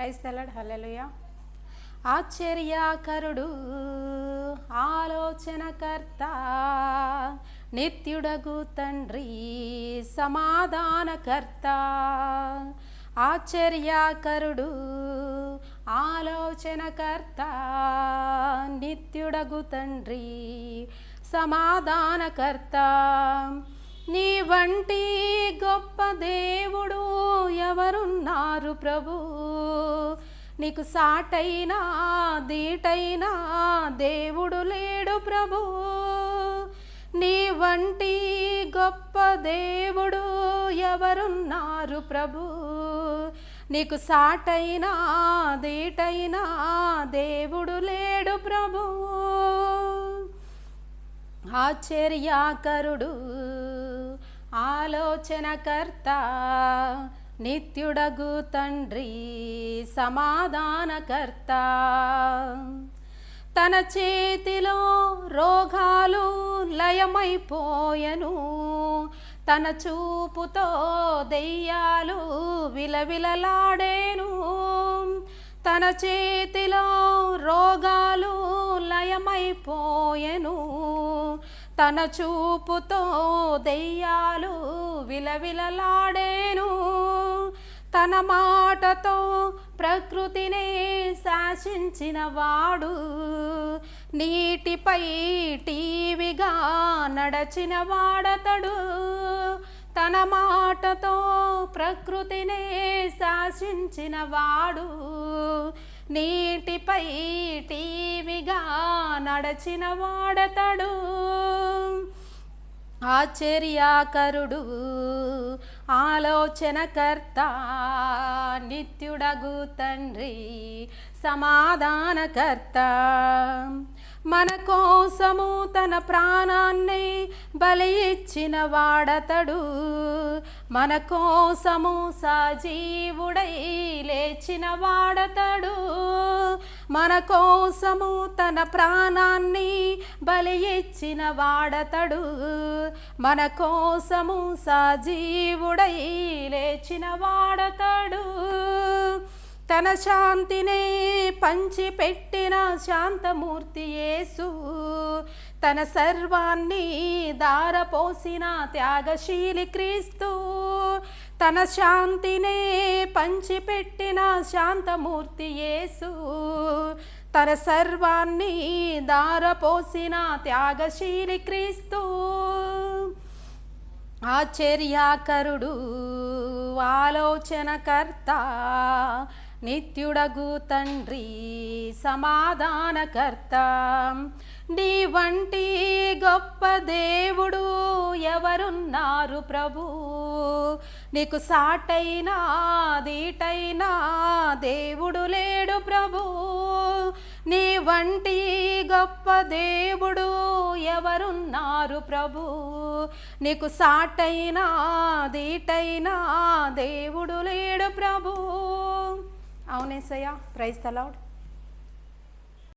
Praise తెల్లడు hallelujah ఆశ్చర్యాకరుడు ఆలోచనకర్త నిత్యుడగు తండ్రి సమాధానకర్త. ఆశ్చర్యాకరుడు ఆలోచనకర్త నిత్యుడగు తండ్రి సమాధానకర్త. నీ వంటి గొప్ప దేవుడు ఎవరున్నారు ప్రభు? నీకు సాటైనా దీటైనా దేవుడు లేడు ప్రభు. నీ వంటి గొప్ప దేవుడు ఎవరున్నారు ప్రభు? నీకు సాటైనా దీటైనా దేవుడు లేడు ప్రభు. ఆశ్చర్యాకరుడు ఆలోచనకర్త నిత్యుడగు తండ్రి సమాధానకర్త. తన చేతిలో రోగాలు లయమైపోయను. తన చూపుతో దెయ్యాలు విలవిలలాడేను. తన చేతిలో రోగాలు లయమైపోయెను. తన చూపుతో దెయ్యాలు విలవిలలాడేను. తన మాటతో ప్రకృతినే శాసించిన వాడు నీటిపై టీవిగా నడచిన వాడతడు. తన మాటతో ప్రకృతినే శాసించిన వాడు నీటిపై టీవిగా నడచిన వాడతడు. ఆశ్చర్యాకరుడు ఆలోచనకర్త నిత్యుడగు తండ్రి సమాధానకర్త. మన కోసము తన ప్రాణాన్ని బలి ఇచ్చిన వాడతడు. మన కోసము సజీవుడై లేచిన వాడతడు. మన కోసము తన ప్రాణాన్ని బలి ఇచ్చిన వాడతడు. మన కోసము సజీవుడై లేచిన వాడతడు. తన శాంతినే పంచిపెట్టిన శాంతమూర్తి యేసు తన సర్వాన్ని దారపోసిన త్యాగశీలి క్రీస్తు తన శాంతినే పంచిపెట్టిన శాంతమూర్తి యేసు తన సర్వాన్ని దారపోసిన త్యాగశీలి క్రీస్తు. ఆశ్చర్యాకరుడు ఆలోచనకర్త నిత్యుడగు తండ్రి సమాధానకర్త. నీ వంటి గొప్ప దేవుడు ఎవరున్నారు ప్రభు? నీకు సాటైనా దీటైనా దేవుడు లేడు ప్రభు? నీ వంటి గొప్ప దేవుడు ఎవరున్నారు ప్రభు? నీకు సాటైనా దీటైనా దేవుడు లేడు ప్రభు? అవునేసయ్య ప్రైజ్ తలౌడ్